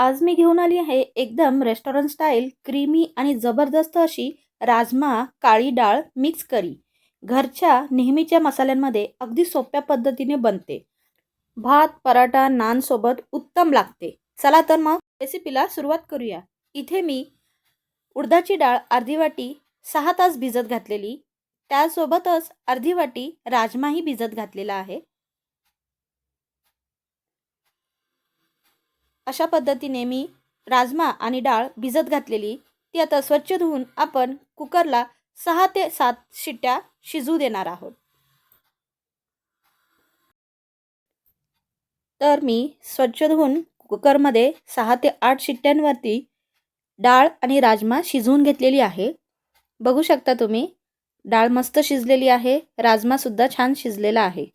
आज मी घेऊन आली आहे एकदम रेस्टॉरंट स्टाईल क्रीमी आणि जबरदस्त अशी राजमा काळी डाळ मिक्स करी. घरच्या नेहमीच्या मसाल्यांमध्ये अगदी सोप्या पद्धतीने बनते. भात पराठा नानसोबत उत्तम लागते. चला तर मग रेसिपीला सुरुवात करूया. इथे मी उडदाची डाळ अर्धी वाटी सहा तास भिजत घातलेली. त्यासोबतच अर्धी वाटी राजमाही भिजत घातलेला आहे. अशा पद्धतीने मी राजमा आणि डाळ भिजत घातलेली ती आता स्वच्छ धुवून आपण कुकरला सहा ते सात शिट्ट्या शिजू देणार आहोत. तर मी स्वच्छ धुवून कुकरमध्ये सहा ते आठ शिट्ट्यांवरती डाळ आणि राजमा शिजवून घेतलेली आहे. बघू शकता तुम्ही डाळ मस्त शिजलेली आहे राजमासुद्धा छान शिजलेला आहे.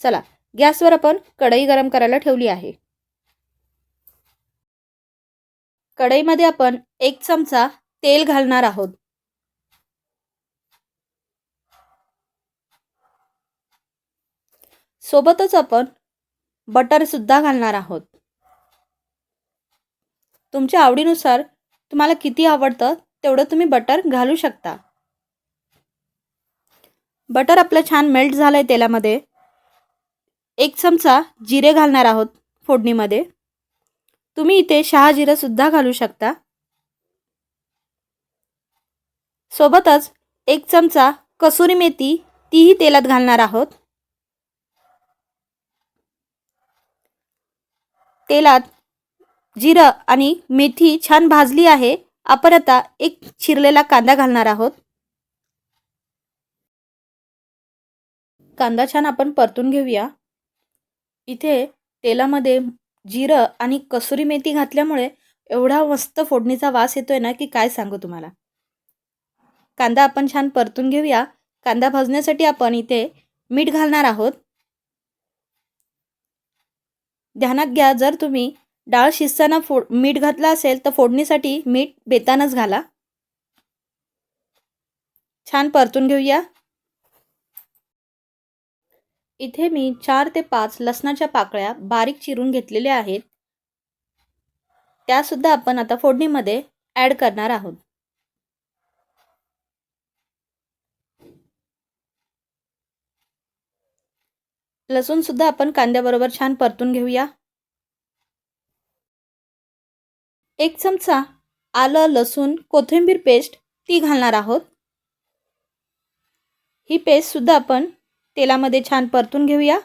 चला गॅसवर आपण कढई गरम करायला ठेवली आहे. कढईमध्ये आपण एक चमचा तेल घालणार आहोत. सोबतच आपण बटर सुद्धा घालणार आहोत. तुमच्या आवडीनुसार तुम्हाला किती आवडतं तेवढं तुम्ही बटर घालू शकता. बटर आपलं छान मेल्ट झालं आहे तेलामध्ये. एक चमचा जिरे घालणार आहोत फोडणीमध्ये. तुम्ही इथे शहाजिरंसुद्धा घालू शकता. सोबतच एक चमचा कसुरी मेथी तीही तेलात घालणार आहोत. तेलात जिरं आणि मेथी छान भाजली आहे. आपण आता एक चिरलेला कांदा घालणार आहोत. कांदा छान आपण परतून घेऊया. इथे तेलामध्ये जिरं आणि कसुरी मेथी घातल्यामुळे एवढा मस्त फोडणीचा वास येतोय ना की काय सांगू तुम्हाला? कांदा आपण छान परतून घेऊया. कांदा भाजण्यासाठी आपण इथे मीठ घालणार आहोत. ध्यानात घ्या जर तुम्ही डाळ शिजताना फोड मीठ घातलं असेल तर फोडणीसाठी मीठ बेतानच घाला. छान परतून घेऊया. इथे मी चार ते पाच लसणाच्या पाकळ्या बारीक चिरून घेतलेल्या आहेत. त्यासुद्धा आपण आता फोडणीमध्ये ॲड करणार आहोत. लसूणसुद्धा आपण कांद्याबरोबर छान परतून घेऊया. एक चमचा आलं लसूण कोथिंबीर पेस्ट ती घालणार आहोत. ही पेस्टसुद्धा आपण तेलामध्ये छान परतून घेऊया.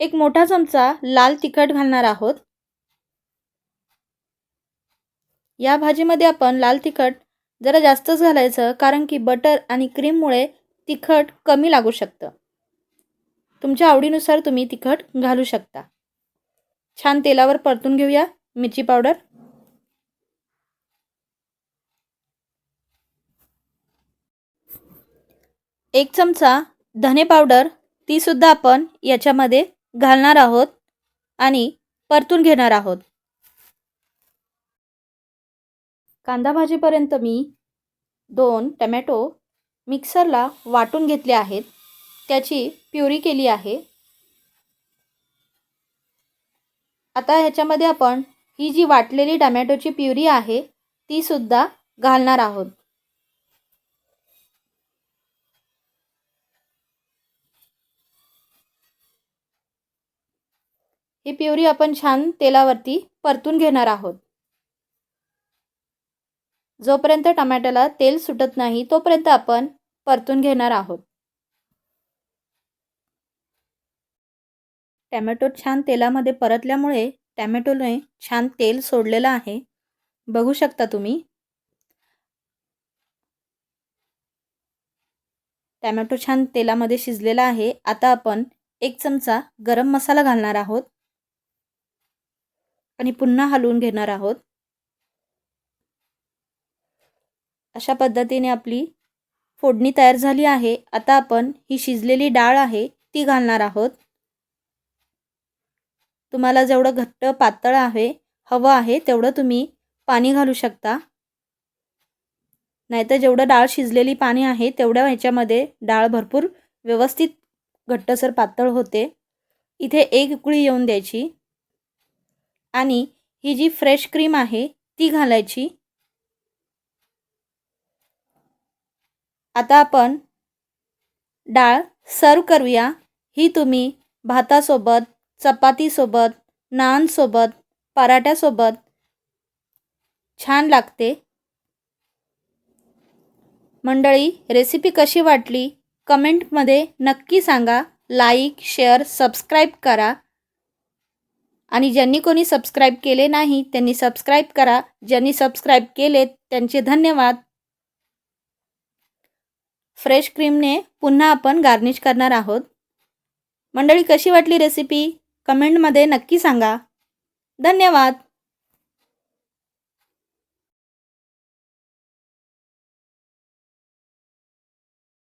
एक मोठा चमचा लाल तिखट घालणार आहोत. या भाजीमध्ये आपण लाल तिखट जरा जास्तच घालायचं कारण की बटर आणि क्रीममुळे तिखट कमी लागू शकतं. तुमच्या आवडीनुसार तुम्ही तिखट घालू शकता. छान तेलावर परतून घेऊया. मिरची पावडर. एक चमचा धने पावडर तीसुद्धा आपण याच्यामध्ये घालणार आहोत आणि परतून घेणार आहोत. कांदा भाजीपर्यंत मी दोन टमॅटो मिक्सरला वाटून घेतले आहेत. त्याची प्युरी केली आहे. आता ह्याच्यामध्ये आपण ही जी वाटलेली टमॅटोची प्युरी आहे तीसुद्धा घालणार आहोत. ही प्युरी आपण छान तेलावरती परतून घेणार आहोत. जोपर्यंत टमॅटोला तेल सुटत नाही तोपर्यंत आपण परतून घेणार आहोत. टॅमॅटो छान तेलामध्ये परतल्यामुळे टॅमॅटोने छान तेल सोडलेलं आहे. बघू शकता तुम्ही. टॅमॅटो छान तेलामध्ये शिजलेला आहे. आता आपण एक चमचा गरम मसाला घालणार आहोत. आणि पुन्हा हलवून घेणार आहोत. अशा पद्धतीने आपली फोडणी तयार झाली आहे. आता आपण ही शिजलेली डाळ आहे ती घालणार आहोत. तुम्हाला जेवढं घट्ट पातळ आहे हवं आहे तेवढं तुम्ही पाणी घालू शकता. नाहीतर जेवढं डाळ शिजलेली पाणी आहे तेवढ्या ह्याच्यामध्ये डाळ भरपूर व्यवस्थित घट्टसर पातळ होते. इथे एक उकळी येऊन द्यायची. आणि ही जी फ्रेश क्रीम आहे ती घालायची. आता आपण डाळ सर्व करूया. ही तुम्ही भातासोबत चपातीसोबत नानसोबत पराठ्यासोबत छान लागते. मंडळी रेसिपी कशी वाटली? कमेंटमध्ये नक्की सांगा. लाईक शेअर सबस्क्राईब करा. आणि ज्यांनी कोणी सबस्क्राईब केले नाही त्यांनी सबस्क्राईब करा. ज्यांनी सबस्क्राईब केले त्यांचे धन्यवाद. फ्रेश क्रीमने पुन्हा आपण गार्निश करणार आहोत. मंडळी कशी वाटली रेसिपी कमेंटमध्ये नक्की सांगा. धन्यवाद.